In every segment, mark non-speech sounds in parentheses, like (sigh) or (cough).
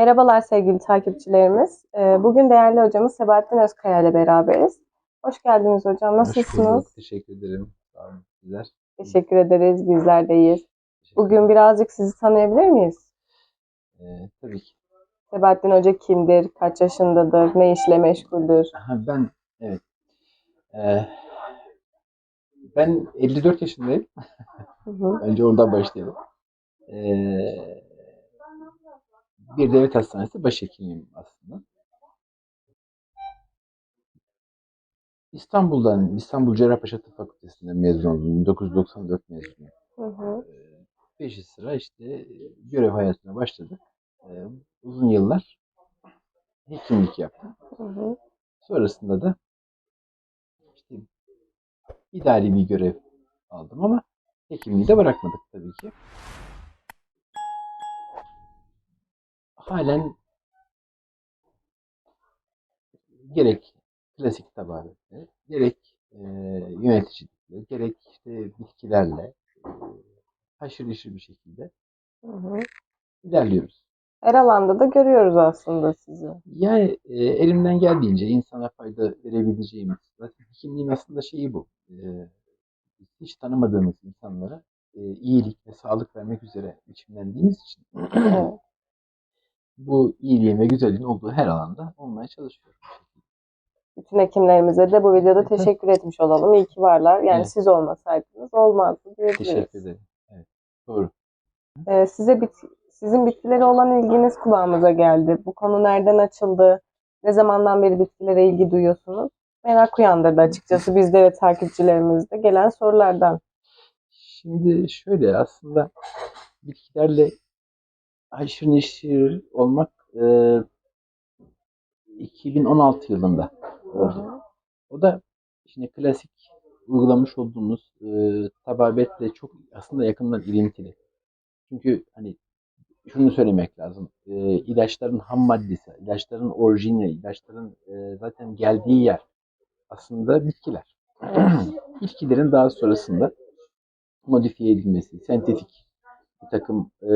Merhabalar sevgili takipçilerimiz. Ee, Bugün değerli hocamız Sebahattin Özkaya ile beraberiz. Hoş geldiniz hocam. Hoş Nasılsınız? bulduk. Teşekkür ederim. Sağ olun. Sizler? Teşekkür ederiz. Bizler de iyiyiz. Bugün birazcık sizi tanıyabilir miyiz? Ee, tabii ki. Sebahattin Hoca kimdir? Kaç yaşındadır? Ne işle meşguldür? Ben evet. Ee, ben 54 yaşındayım. Hı hı. Önce oradan başlayalım. Ee, bir devlet hastanesi başhekimiyim aslında. İstanbul'dan, İstanbul Cerrahpaşa Tıp Fakültesi'nden mezun oldum. 1994 mezunuyum. Hı hı. Ee, Beşi sıra işte e, görev hayatına başladık. Ee, uzun yıllar hekimlik yaptım. Hı hı. Sonrasında da işte idari bir görev aldım ama hekimliği de bırakmadık tabii ki. Halen gerek klasik tababette, gerek e, yöneticilikle, gerek işte bitkilerle e, haşır neşir bir şekilde Hı hı. ilerliyoruz. Her alanda da görüyoruz aslında sizi. Yani e, elimden geldiğince insana fayda verebileceğimiz, zaten hekimliğin aslında şeyi bu. E, hiç tanımadığımız insanlara e, iyilik ve sağlık vermek üzere biçimlendiğimiz için. Bu iyiliğin ve güzelliğin olduğu her alanda olmaya çalışıyoruz. Bütün hekimlerimize de bu videoda teşekkür etmiş olalım. İyi ki varlar. Yani Evet. siz olmasaydınız olmazdı diyebiliriz. Teşekkür ederim. Evet, doğru. Ee, size bit sizin bitkilere olan ilginiz kulağımıza geldi. Bu konu nereden açıldı? Ne zamandan beri bitkilere ilgi duyuyorsunuz? Merak uyandırdı açıkçası bizde ve takipçilerimizde gelen sorulardan. Şimdi şöyle aslında bitkilerle haşır neşir olmak e, 2016 yılında oldu. O da şimdi klasik uygulamış olduğumuz e, tababetle çok aslında yakından ilintili. Çünkü hani şunu söylemek lazım. E, ilaçların ham maddesi, ilaçların orijini, ilaçların e, zaten geldiği yer aslında bitkiler. (clears throat) Bitkilerin daha sonrasında modifiye edilmesi, sentetik bir takım e,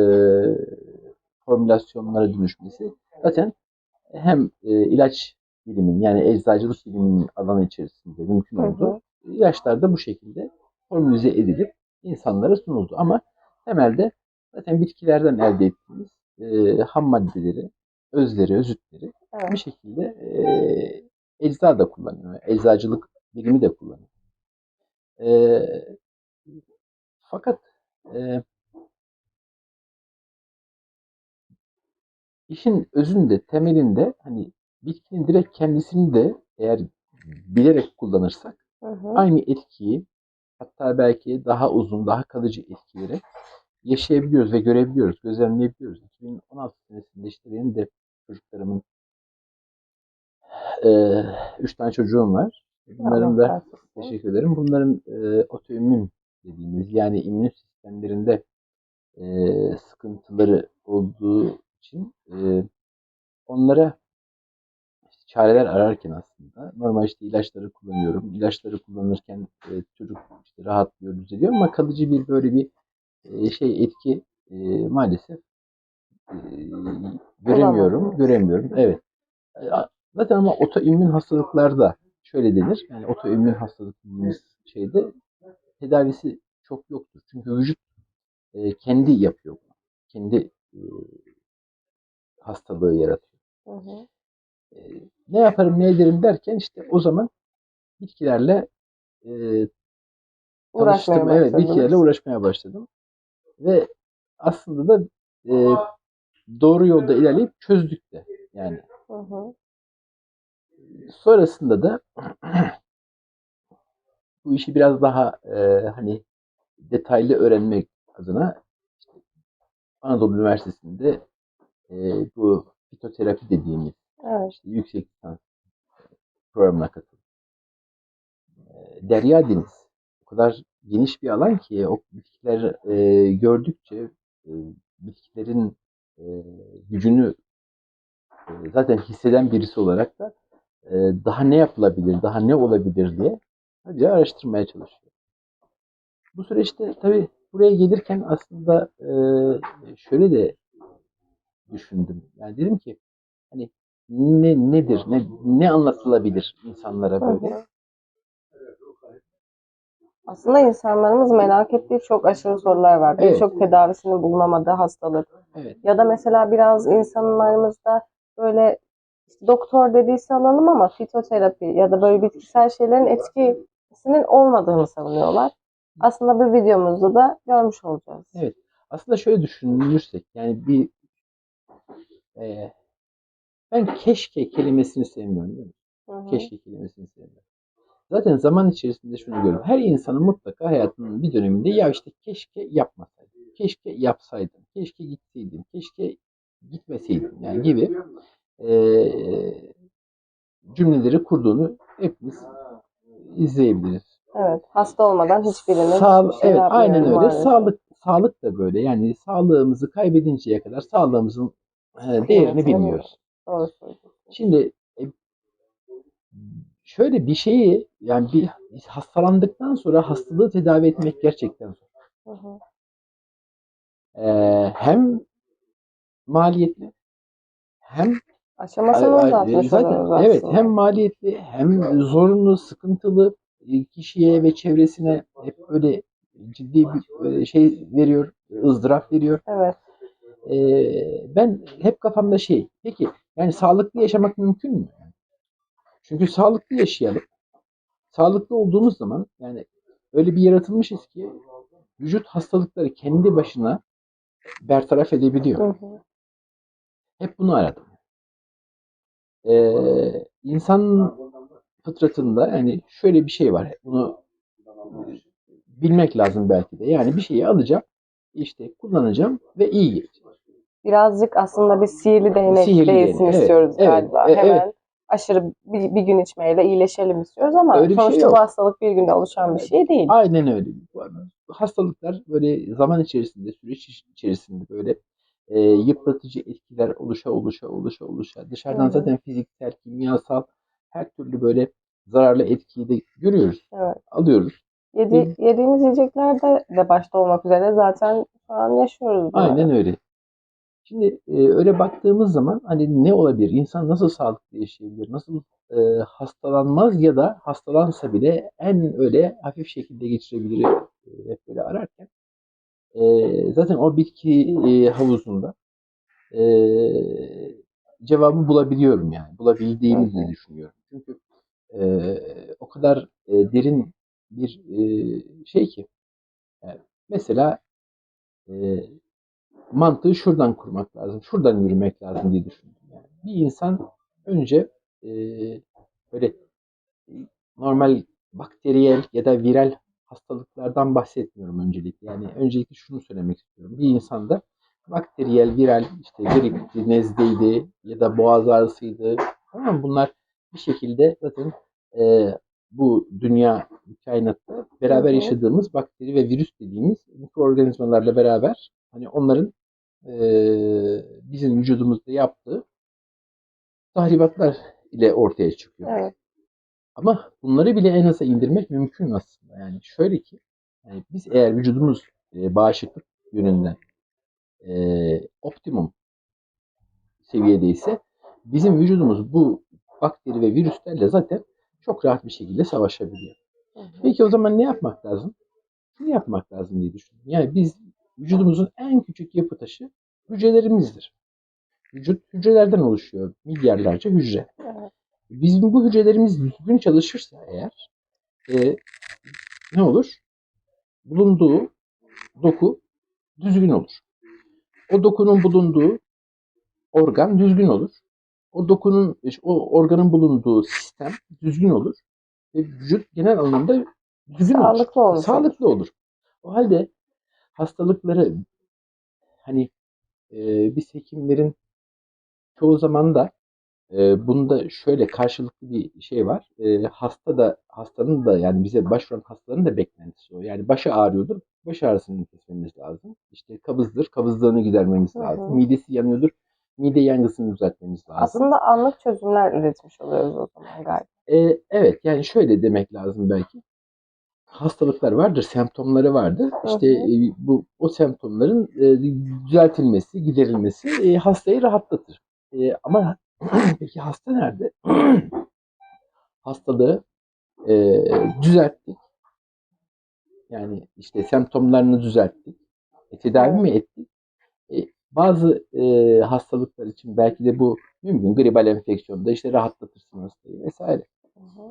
formülasyonlara dönüşmesi zaten hem e, ilaç bilimin yani eczacılık biliminin alanı içerisinde mümkün oldu. İlaçlar da bu şekilde formülize edilip insanlara sunuldu. Ama temelde zaten bitkilerden elde ettiğimiz e, ham maddeleri, özleri, özütleri Evet. bir şekilde e, ecza da kullanıyor. Eczacılık bilimi de kullanıyor. E, fakat e, işin özünde, temelinde hani bitkinin direkt kendisini de eğer bilerek kullanırsak Hı hı. aynı etkiyi hatta belki daha uzun, daha kalıcı etkileri yaşayabiliyoruz ve görebiliyoruz, gözlemleyebiliyoruz. 2016 senesinde işte benim de çocuklarımın eee üç tane çocuğum var. Bunların da teşekkür ederim. Bunların eee otoimmün dediğimiz yani immün sistemlerinde eee, sıkıntıları olduğu onlara işte çareler ararken aslında normal işte ilaçları kullanıyorum. İlaçları kullanırken e, çocuk işte rahatlıyor, düzeliyor ama kalıcı bir böyle bir e, şey etki e, maalesef e, göremiyorum, göremiyorum. Evet. Zaten ama otoimmün hastalıklarda şöyle denir. Yani otoimmün hastalık dediğimiz şeyde tedavisi çok yoktur. Çünkü vücut e, kendi yapıyor. Kendi e, hastalığı yaratıyor. Hı hı. E, ne yaparım ne ederim derken işte o zaman bitkilerle e, Uğraşmaya tanıştım. Evet, başladınız. bitkilerle uğraşmaya başladım. Ve aslında da e, doğru yolda ilerleyip çözdük de. Yani Hı hı. sonrasında da (clears throat) bu işi biraz daha e, hani detaylı öğrenmek adına işte Anadolu Üniversitesi'nde e, bu fitoterapi dediğimiz Evet. işte yüksek lisans programına katıldım. E, Derya Deniz. O kadar geniş bir alan ki o bitkiler e, gördükçe e, bitkilerin e, gücünü e, zaten hisseden birisi olarak da e, daha ne yapılabilir, daha ne olabilir diye tabii araştırmaya çalışıyor. Bu süreçte tabii buraya gelirken aslında e, şöyle de düşündüm. Yani dedim ki hani ne nedir, ne ne anlatılabilir insanlara böyle? hı. Aslında insanlarımız merak ettiği çok aşırı sorular var. Evet. Birçok tedavisinin bulunamadığı hastalık. Evet. Ya da mesela biraz insanlarımızda böyle doktor dediyse alalım ama fitoterapi ya da böyle bitkisel şeylerin etkisinin olmadığını savunuyorlar. Aslında bu videomuzda da görmüş olacağız. Evet. Aslında şöyle düşünürsek yani bir e, ben keşke kelimesini sevmiyorum değil mi? Hı hı. Keşke kelimesini sevmiyorum. Zaten zaman içerisinde şunu görüyorum. Her insanın mutlaka hayatının bir döneminde ya işte keşke yapmasaydım, keşke yapsaydım, keşke gitseydim, keşke gitmeseydim yani gibi eee, cümleleri kurduğunu hepimiz izleyebiliriz. Evet. Hasta olmadan hiçbirine Sağ- hiçbir şey evet, aynen öyle. maalesef. Sağlık sağlık da böyle. Yani sağlığımızı kaybedinceye kadar sağlığımızın e, değerini Kıymetini bilmiyoruz. Söylüyorsun. Şimdi e, şöyle bir şeyi yani bir hastalandıktan sonra hastalığı tedavi etmek gerçekten zor. Hı hı. Ee, hem maliyetli hem uzatmış zaten aslında. evet hem maliyetli hem zorunlu, sıkıntılı e, kişiye ve çevresine hep öyle ciddi bir e, şey veriyor, ızdırap veriyor. Evet. Ee, ben hep kafamda şey, peki yani sağlıklı yaşamak mümkün mü? Çünkü sağlıklı yaşayalım. Sağlıklı olduğumuz zaman yani öyle bir yaratılmışız ki vücut hastalıkları kendi başına bertaraf edebiliyor. Hı hı. Hep bunu aradım. Ee, insan fıtratında yani şöyle bir şey var. Bunu bilmek lazım belki de. Yani bir şeyi alacağım, işte kullanacağım ve iyi gelecek. Birazcık aslında bir sihirli değnek Sihirli değilsin evet, istiyoruz evet, galiba. e- Hemen evet. aşırı bir, bir gün içmeyle iyileşelim istiyoruz ama Öyle şey sonuçta yok. bu hastalık bir günde oluşan bir şey değil. Aynen öyle. Hastalıklar böyle zaman içerisinde, süreç içerisinde böyle e, yıpratıcı etkiler oluşa oluşa oluşa oluşa. Dışarıdan Hı zaten fiziksel, kimyasal her türlü böyle zararlı etkiyi de görüyoruz, Evet. alıyoruz. Yedi, yediğimiz yiyeceklerde de başta olmak üzere zaten şu an yaşıyoruz. bunları. Aynen öyle. Şimdi e, öyle baktığımız zaman hani ne olabilir? İnsan nasıl sağlıklı yaşayabilir? Nasıl e, hastalanmaz ya da hastalansa bile en öyle hafif şekilde geçirebilir e, hep böyle ararken e, zaten o bitki e, havuzunda e, cevabı bulabiliyorum yani. Bulabildiğimi de düşünüyorum. Çünkü e, o kadar e, derin bir e, şey ki yani mesela e, mantığı şuradan kurmak lazım, şuradan yürümek lazım diye düşündüm. Yani bir insan önce e, böyle e, normal bakteriyel ya da viral hastalıklardan bahsetmiyorum öncelikle. Yani öncelikle şunu söylemek istiyorum. Bir insanda bakteriyel, viral, işte gripti, nezleydi ya da boğaz ağrısıydı. Tamam? Bunlar bir şekilde zaten e, bu dünya kainatta beraber yaşadığımız bakteri ve virüs dediğimiz mikroorganizmalarla beraber hani onların eee, bizim vücudumuzda yaptığı tahribatlar ile ortaya çıkıyor. Evet. Ama bunları bile en aza indirmek mümkün aslında. Yani şöyle ki yani biz eğer vücudumuz e, bağışıklık yönünden e, optimum seviyedeyse bizim vücudumuz bu bakteri ve virüslerle zaten çok rahat bir şekilde savaşabiliyor. Hı hı. Peki o zaman ne yapmak lazım? Şunu yapmak lazım diye düşündüm. Yani biz vücudumuzun en küçük yapı taşı hücrelerimizdir. Vücut hücrelerden oluşuyor. Milyarlarca hücre. Bizim bu hücrelerimiz düzgün çalışırsa eğer e, ne olur? Bulunduğu doku düzgün olur. O dokunun bulunduğu organ düzgün olur. O dokunun, o organın bulunduğu sistem düzgün olur. Ve vücut genel anlamda düzgün olur. Sağlıklı olmuş olur. Sağlıklı olur. O halde hastalıkları hani e, biz hekimlerin çoğu zaman da e, bunda şöyle karşılıklı bir şey var. E, hasta da hastanın da yani bize başvuran hastaların da beklentisi o. Yani başı ağrıyordur. Baş ağrısını kesmemiz lazım. İşte kabızdır. Kabızlığını gidermemiz Hı hı. lazım. Midesi yanıyordur. Mide yangısını düzeltmemiz lazım. Aslında anlık çözümler üretmiş oluyoruz o zaman galiba. E, evet yani şöyle demek lazım belki. Hastalıklar vardır, semptomları vardır. İşte e, bu o semptomların e, düzeltilmesi, giderilmesi e, hastayı rahatlatır. E, ama (clears throat) peki hasta nerede? (clears throat) Hastalığı e, düzelttik. Yani işte semptomlarını düzelttik. E, tedavi mi ettik? E, bazı e, hastalıklar için belki de bu mümkün. Gribal enfeksiyonda işte rahatlatırsın hastayı vesaire.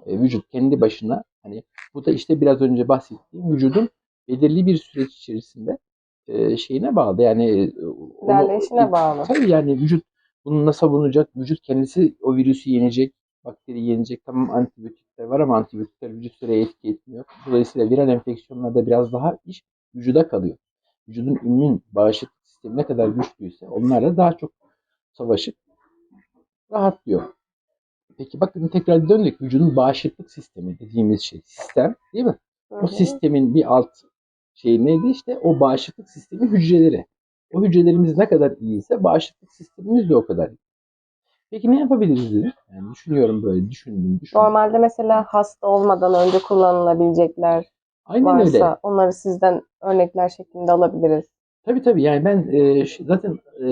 E, vücut kendi başına hani bu da işte biraz önce bahsettiğim vücudun belirli bir süreç içerisinde e, şeyine bağlı. Yani e, onu- İlerleyişine bağlı. Tabii yani vücut bununla savunacak. Vücut kendisi o virüsü yenecek. Bakteri yenecek. Tamam antibiyotikler var ama antibiyotikler vücut süreye etki etmiyor. Dolayısıyla viral enfeksiyonlarda biraz daha iş vücuda kalıyor. Vücudun immün bağışıklık sistemi ne kadar güçlüyse onlarla daha çok savaşıp rahatlıyor. Peki bakın tekrar döndük. Vücudun bağışıklık sistemi dediğimiz şey. Sistem değil mi? O sistemin bir alt şeyi neydi? İşte o bağışıklık sistemi hücreleri. O hücrelerimiz ne kadar iyiyse bağışıklık sistemimiz de o kadar iyi. Peki ne yapabiliriz dedim. Yani düşünüyorum böyle düşündüm düşündüm. Normalde mesela hasta olmadan önce kullanılabilecekler Aynen varsa öyle. onları sizden örnekler şeklinde alabiliriz. Tabii tabii yani ben e, zaten e,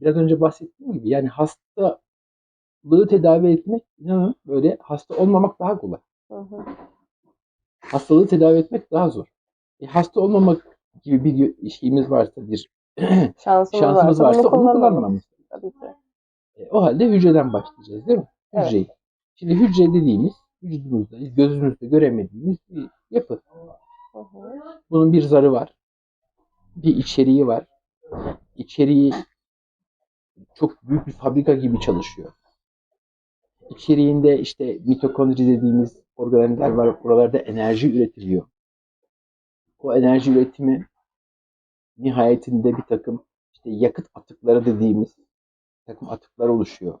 biraz önce bahsettiğim gibi yani hastalığı tedavi etmek inanın böyle hasta olmamak daha kolay. Hı hı. Hastalığı tedavi etmek daha zor. E, hasta olmamak gibi bir şeyimiz varsa bir (clears throat) Şansımız, şansımız varsa, varsa onu Tabii ki. E, o halde hücreden başlayacağız değil mi? Evet. Hücreyi. Şimdi hücre dediğimiz vücudumuzda, gözümüzde göremediğimiz bir yapı. Hı hı. Bunun bir zarı var. Bir içeriği var. İçeriği çok büyük bir fabrika gibi çalışıyor. İçeriğinde işte mitokondri dediğimiz organeller var. Buralarda enerji üretiliyor. O enerji üretimi nihayetinde bir takım işte yakıt atıkları dediğimiz bir takım atıklar oluşuyor.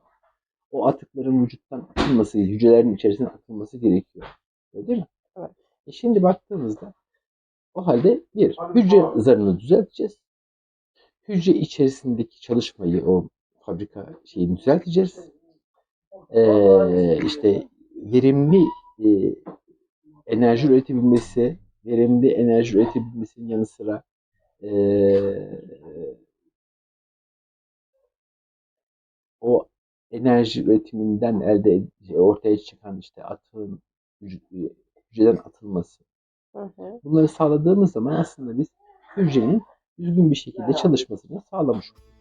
O atıkların vücuttan atılması, hücrelerin içerisine atılması gerekiyor. Öyle değil mi? Evet. E şimdi baktığımızda o halde bir, hücre zarını düzelteceğiz. Hücre içerisindeki çalışmayı, o fabrika şeyini düzelteceğiz. Ee, işte verimli e, enerji üretebilmesi, verimli enerji üretebilmesinin yanı sıra e, o enerji üretiminden elde ed- ortaya çıkan işte atığın hücreden atılması. Hı hı. Bunları sağladığımız zaman aslında biz hücrenin düzgün bir şekilde çalışmasını sağlamış oluyoruz.